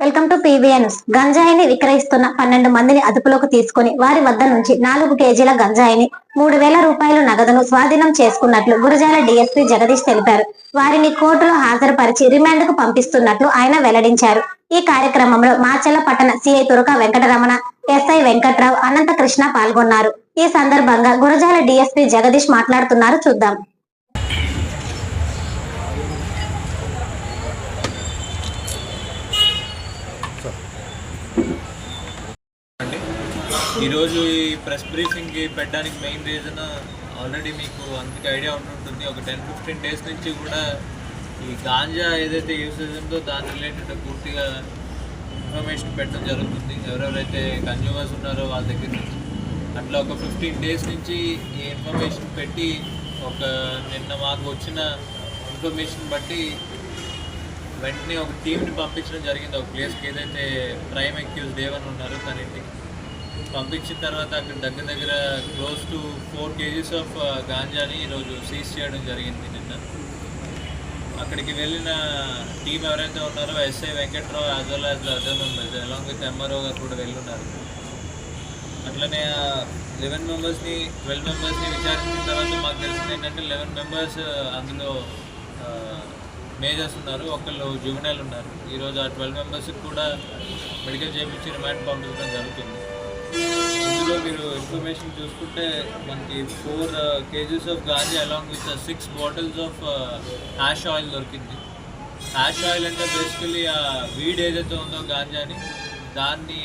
Welcome to PVN గంజాయిని విక్రయిస్తున్న పన్నెండు మందిని అదుపులోకి తీసుకుని వారి వద్ద నుంచి నాలుగు కేజీల గంజాయిని మూడు వేల రూపాయలు నగదును స్వాధీనం చేసుకున్నట్లు గురజాల డీఎస్పీ జగదీష్ తెలిపారు. వారిని కోర్టులో హాజరుపరిచి రిమాండ్కు పంపిస్తున్నట్లు ఆయన వెల్లడించారు. ఈ కార్యక్రమంలో మాచల్ల పట్టణ సిఐ తురక వెంకటరమణ ఎస్ఐ వెంకట్రావు అనంత కృష్ణ పాల్గొన్నారు. ఈ సందర్భంగా గురజాల డీఎస్పీ జగదీష్ మాట్లాడుతున్నారు. చూద్దాం అండి ఈరోజు ఈ ప్రెస్ బ్రీఫింగ్కి పెట్టడానికి మెయిన్ రీజన్ ఆల్రెడీ మీకు అందుకే ఐడియా ఉంటుంటుంది. ఒక టెన్ ఫిఫ్టీన్ డేస్ నుంచి కూడా ఈ గాంజా ఏదైతే యూసేజ్ ఉందో దాని రిలేటెడ్ పూర్తిగా ఇన్ఫర్మేషన్ పెట్టడం జరుగుతుంది. ఎవరెవరైతే కన్జ్యూమర్స్ ఉన్నారో వాళ్ళ దగ్గర నుంచి. అట్లా ఒక ఫిఫ్టీన్ డేస్ నుంచి ఈ ఇన్ఫర్మేషన్ పెట్టి ఒక నిన్న మాకు వచ్చిన ఇన్ఫర్మేషన్ బట్టి వెంటనే ఒక టీంని పంపించడం జరిగింది. ఒక ప్లేస్కి ఏదైతే ప్రైమ్ అక్యూజ్ దేవన్ ఉన్నారో తన ఇంటికి పంపించిన తర్వాత అక్కడ దగ్గర దగ్గర close to four kgs of uh, గాంజాని ఈరోజు సీజ్ చేయడం జరిగింది నిన్న. అక్కడికి వెళ్ళిన టీం ఎవరైతే ఉన్నారో SI Venkatrao as well as Arjun members along with MRO గారు కూడా వెళ్ళున్నారు. అట్లనే లెవెన్ మెంబర్స్ని ట్వెల్వ్ మెంబర్స్ని విచారించిన తర్వాత మాకు తెలిసింది ఏంటంటే లెవెన్ మెంబర్స్ uh, అందులో uh, మేజర్స్ ఉన్నారు ఒకళ్ళు జువెనైల్ ఉన్నారు. ఈరోజు ఆ ట్వెల్వ్ మెంబర్స్కి కూడా మెడికల్ చేయించి రిమాండ్ పంపించడం జరుగుతుంది. ఇందులో మీరు ఇన్ఫర్మేషన్ చూసుకుంటే మనకి four KGs of ganja along with six bottles of hash oil దొరికింది. హ్యాష్ ఆయిల్ అంటే బేసికలీ ఆ వీడ్ ఏదైతే ఉందో గాంజాని దాన్ని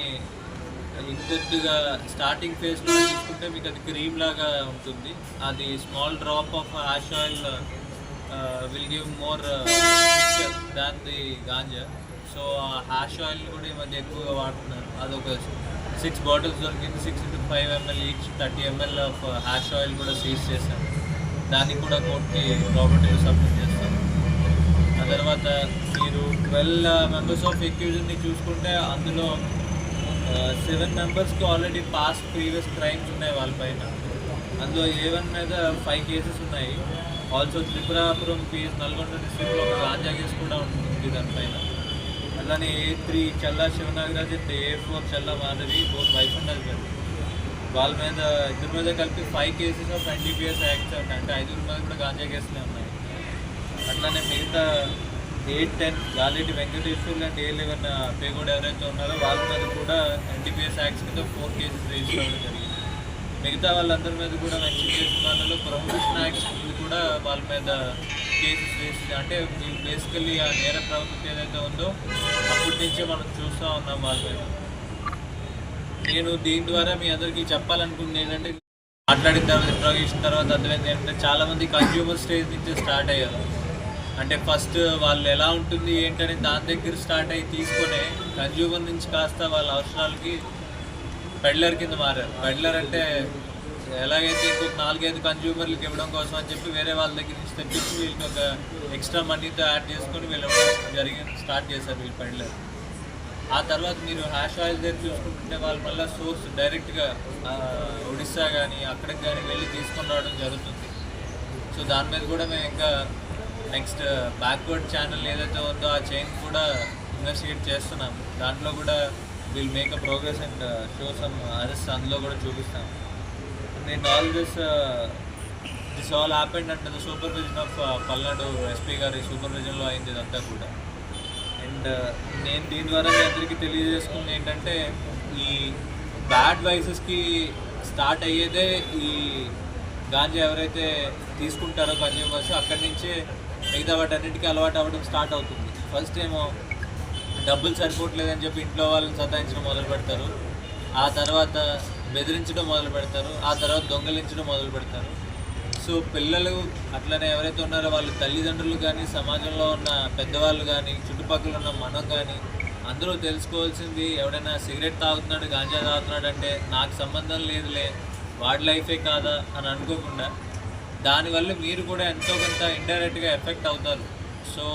uh, ఇంకొద్దిగా స్టార్టింగ్ ఫేజ్లో తీసుకుంటే మీకు అది క్రీమ్ లాగా ఉంటుంది. అది small drop of hash oil will give more than the ganja so ఆ హ్యాష్ ఆయిల్ కూడా ఈ మధ్య ఎక్కువగా వాడుతున్నారు. అదొక సిక్స్ బాటిల్స్ దొరికింది six into five ML each thirty ML of hash oil కూడా సీజ్ చేశారు దానికి కూడా కోర్టుకి ప్రాపర్టీ సబ్మిట్ చేస్తాను. ఆ తర్వాత మీరు ట్వెల్వ్ మెంబర్స్ ఆఫ్ ఎక్యూజన్ని చూసుకుంటే అందులో సెవెన్ మెంబర్స్కి ఆల్రెడీ పాస్ట్ ప్రీవియస్ క్రైమ్స్ ఉన్నాయి వాళ్ళపైన అందులో ఏ వన్ మీద ఫైవ్ కేసెస్ ఉన్నాయి. ఆల్సో త్రిపురాపురం పిఎస్ నల్గొండ డిస్ట్రిక్ట్లో ఒక రాజా కేసు కూడా ఉంటుంది దానిపైన అలానే A three Challa Sivanagaraj and A four Challa Madhavi four wife and కదా వాళ్ళ మీద ఇద్దరి మీద కలిపి five cases of NDPS act అంటే ఐదుగురి మీద కూడా గాంజా కేసులే ఉన్నాయి. అట్లానే మిగతా eight ten Galiti Venkateswarlu and A eleven పేగోడ్ ఎవరైతే ఉన్నారో వాళ్ళ మీద కూడా ఎన్డీపీఎస్ యాక్ట్స్ కింద ఫోర్ కేసెస్ రిజిస్టర్ అవ్వడం జరిగింది. మిగతా వాళ్ళందరి మీద కూడా మెన్షన్ చేసిన వాళ్ళలో ప్రొహిబిషన్ యాక్ట్స్ కూడా వాళ్ళ మీద కేసెస్ వేసింది అంటే బేసికల్లీ ఆ నేర ప్రవృత్తి ఏదైతే ఉందో అప్పటి నుంచే మనం చూస్తూ ఉన్నాం వాళ్ళ మీద నేను దీని ద్వారా మీ అందరికీ చెప్పాలనుకుంది ఏంటంటే మాట్లాడిన తర్వాత ఇంట్రాగేషన్ తర్వాత అర్థమైంది ఏంటంటే చాలామంది కన్జ్యూమర్ స్టేజ్ నుంచి స్టార్ట్ అయ్యారు. అంటే ఫస్ట్ వాళ్ళు ఎలా ఉంటుంది ఏంటని దాని దగ్గర స్టార్ట్ అయ్యి తీసుకునే కన్జ్యూమర్ నుంచి కాస్త వాళ్ళ అవసరాలకి పెడ్లర్ కింద మారారు. పెడ్లర్ అంటే ఎలాగైతే ఇంకొక నాలుగైదు కన్జ్యూమర్లకు ఇవ్వడం కోసం అని చెప్పి వేరే వాళ్ళ దగ్గర నుంచి తెప్పించి వీళ్ళకి ఒక ఎక్స్ట్రా మనీతో యాడ్ చేసుకొని వీళ్ళు జరిగింది స్టార్ట్ చేశారు వీళ్ళు పెడ్లర్ ఆ తర్వాత మీరు హ్యాష్ ఆయిల్ దగ్గర చూసుకుంటుంటే వాళ్ళు మళ్ళీ సోర్స్ డైరెక్ట్గా ఒడిస్సా కానీ అక్కడికి కానీ వెళ్ళి తీసుకొని రావడం జరుగుతుంది. సో దాని మీద కూడా మేము ఇంకా నెక్స్ట్ బ్యాక్వర్డ్ ఛానల్ ఏదైతే ఉందో ఆ చైన్ కూడా ఇన్వెస్టిగేట్ చేస్తున్నాం దాంట్లో కూడా will make a progress and show some arrest అందులో కూడా చూపిస్తాం నేను all this this all happened and the supervision of Palnadu SP గారి సూపర్విజన్లో అయింది ఇదంతా కూడా. అండ్ uh, నేను దీని ద్వారా మీ అందరికీ తెలియజేసుకుంది ఏంటంటే ఈ బ్యాడ్ వైసెస్కి స్టార్ట్ అయ్యేదే ఈ గాంజా ఎవరైతే తీసుకుంటారో కన్జ్యూమర్స్ అక్కడి నుంచే మిగతా వాటన్నిటికీ అలవాటు అవ్వడం స్టార్ట్ అవుతుంది. ఫస్ట్ ఏమో డబ్బులు సరిపోవట్లేదని చెప్పి ఇంట్లో వాళ్ళని సతాయించడం మొదలు పెడతారు ఆ తర్వాత బెదిరించడం మొదలు పెడతారు. ఆ తర్వాత దొంగలించడం మొదలు పెడతారు. సో పిల్లలు అట్లనే ఎవరైతే ఉన్నారో వాళ్ళ తల్లిదండ్రులు కానీ సమాజంలో ఉన్న పెద్దవాళ్ళు కానీ చుట్టుపక్కల ఉన్న మనం కానీ అందరూ తెలుసుకోవాల్సింది ఎవడైనా సిగరెట్ తాగుతున్నాడు గాంజా తాగుతున్నాడు అంటే నాకు సంబంధం లేదులే వాడి లైఫే కాదా అని అనుకోకుండా దానివల్ల మీరు కూడా ఎంతో కొంత ఇండైరెక్ట్గా ఎఫెక్ట్ అవుతారు. సో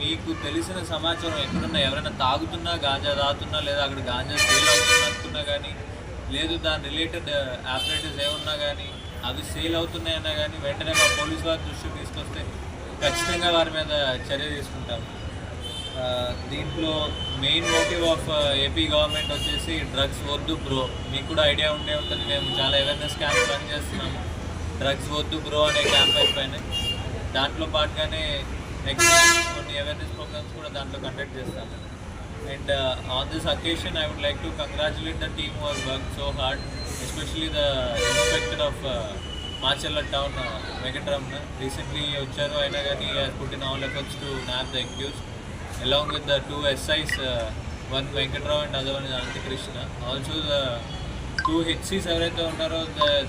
మీకు తెలిసిన సమాచారం ఎక్కడున్నా ఎవరైనా తాగుతున్నా గాంజా తాగుతున్నా లేదా అక్కడ గాంజా సేల్ అవుతున్నా అనుకున్నా కానీ లేదు దాని రిలేటెడ్ ఆపరేటర్స్ uh, ఏమున్నా కానీ అవి సేల్ అవుతున్నాయన్నా కానీ వెంటనే మా పోలీస్ వారి దృష్టికి తీసుకొస్తే ఖచ్చితంగా వారి మీద చర్య తీసుకుంటాం దీంట్లో main motive of AP government వచ్చేసి డ్రగ్స్ వద్దు బ్రో మీకు కూడా ఐడియా ఉండే ఉంటుంది. మేము చాలా అవేర్నెస్ క్యాంప్ రన్ చేస్తున్నాము. డ్రగ్స్ వద్దు బ్రో అనే క్యాంపెయిన్ పైన. దాంట్లో పాటుగానే నెక్స్ట్ కొన్ని అవేర్నెస్ ప్రోగ్రామ్స్ కూడా దాంట్లో and on this occasion I would like to congratulate the team was work so hard especially the inspector of Macherla town Venkataramana recently వచ్చారు అయినా కానీ పుట్టిన in all efforts to nab the accused along with the two SIs, uh, one Venkatrao and other one is Antikrishna. Also the two HCs ఎవరైతే ఉన్నారో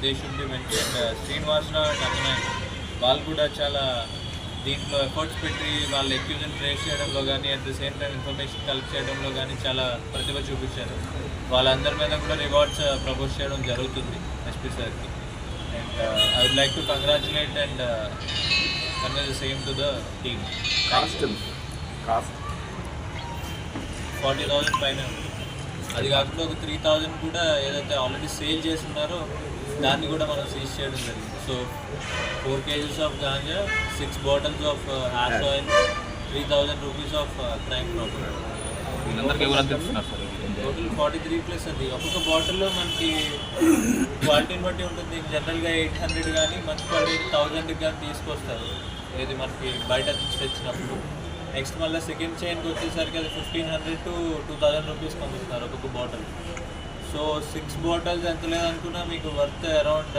they should be mention Srinivasarao and Abhinay వాళ్ళు కూడా చాలా దీంట్లో efforts పెట్టి వాళ్ళ ఎక్యూజన్ trace చేయడంలో కానీ at the same time information collect చేయడంలో కానీ చాలా ప్రతిభ చూపించారు. వాళ్ళందరి మీద కూడా రివార్డ్స్ ప్రపోజ్ చేయడం జరుగుతుంది ఎస్పీ సార్కి and I would like to congratulate and convey the same to the team cost cost forty thousand పైన. అది కాకుండా ఒక త్రీ థౌజండ్ కూడా ఏదైతే ఆల్రెడీ సేల్ చేసి ఉన్నారో దాన్ని కూడా మనం సీజ్ చేయడం జరిగింది. So four KGs of ganja six bottles of hash oil three thousand rupees of crime total forty three plus అది. ఒక్కొక్క బాటిల్లో మనకి క్వాలిటీని బట్టి ఉంటుంది. జనరల్గా ఎయిట్ హండ్రెడ్ కానీ మంచి క్వాలిటీ థౌజండ్కి కానీ తీసుకొస్తారు. ఏది మనకి బయట నుంచి తెచ్చినప్పుడు. నెక్స్ట్ మళ్ళీ సెకండ్ చైన్కి వచ్చేసరికి అది fifteen hundred to two thousand rupees పంపిస్తున్నారు ఒక్కొక్క బాటిల్ సో సిక్స్ బాటిల్స్ ఎంత లేదనుకున్నా మీకు వర్త్ అరౌండ్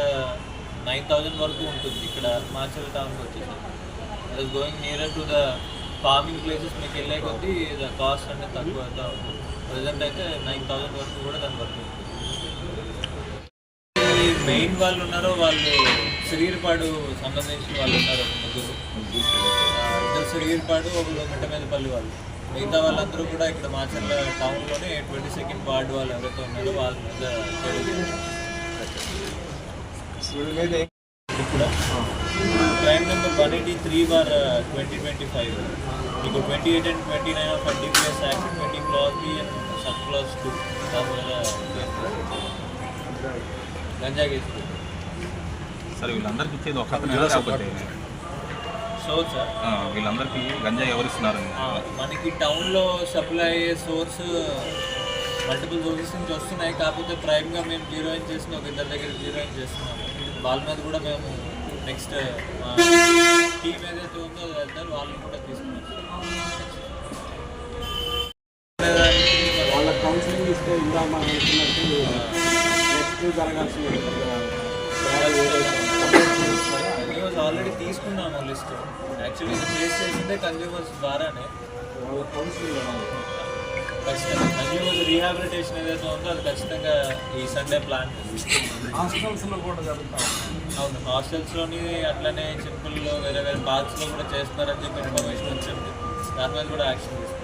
నైన్ థౌజండ్ వరకు ఉంటుంది. ఇక్కడ మాచల్ టౌన్కి వచ్చేసి అది going near to the farming places మీకు వెళ్ళే కొద్దీ ద కాస్ట్ అనేది తక్కువ అవుతా ఉంటుంది. ప్రజెంట్ అయితే నైన్ థౌసండ్ వరకు కూడా దాని వరకు మెయిన్ వాళ్ళు ఉన్నారో వాళ్ళు శ్రీరిపాడు సంబంధించిన వాళ్ళు ఉన్నారు ఒక ముగ్గురు ఇద్దరు శ్రీరిపాడు ఒకరు మిట్టమేదపల్లి వాళ్ళు. మిగతా వాళ్ళందరూ కూడా ఇక్కడ మాచర్ల టౌన్లోనే ట్వంటీ సెకండ్ వార్డు వాళ్ళు ఎవరైతే ఉన్నారో వాళ్ళ మీద ఇప్పుడు crime number one eighty three bar twenty twenty five మీకు twenty eight and twenty nine of NDPS act twenty clause B and sub clause two దాని మీద గంజా కేసు సార్ వీళ్ళందరికీ ఇచ్చేది ఒక అతను కాకపోతే సో సార్ ఆ, వీళ్ళందరికీ గంజా ఎవరు ఇస్తున్నారని ఆ, మనకి టౌన్లో సప్లై అయ్యే సోర్స్ మల్టిపుల్ సోర్సెస్ నుంచి వస్తున్నాయి. కాకపోతే ప్రైమ్గా మేము జీరోయిన్ చేసిన ఒక ఇద్దరి దగ్గర జీరోయిన్ చేస్తున్నాము వాళ్ళ మీద కూడా మేము నెక్స్ట్ టీం ఏదైతే ఉందో అది వెళ్తారు వాళ్ళని కూడా తీసుకున్నాం వాళ్ళ కౌన్సిలింగ్ ఇస్తే ఇంకా మనం నెక్స్ట్ జరగాల్సింది తీసుకున్నాము లిస్ట్. యాక్చువల్లీ ఇది ఫేస్ చేసిందే కన్జ్యూమర్స్ ద్వారానే. ఖచ్చితంగా. కన్జ్యూమర్స్ రీహాబిలిటేషన్ ఏదైతే ఉందో అది ఖచ్చితంగా ఈ సండే ప్లాన్ హాస్టల్స్లో కూడా జరుగుతాం అవును హాస్టల్స్లోని అట్లనే సింపుల్లో వేరే వేరే పార్క్స్లో కూడా చేస్తున్నారని చెప్పి ఇన్ఫర్మేషన్ వచ్చింది. దాని మీద కూడా యాక్షన్ తీసుకుంటాం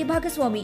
भागस्वामी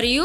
మరియు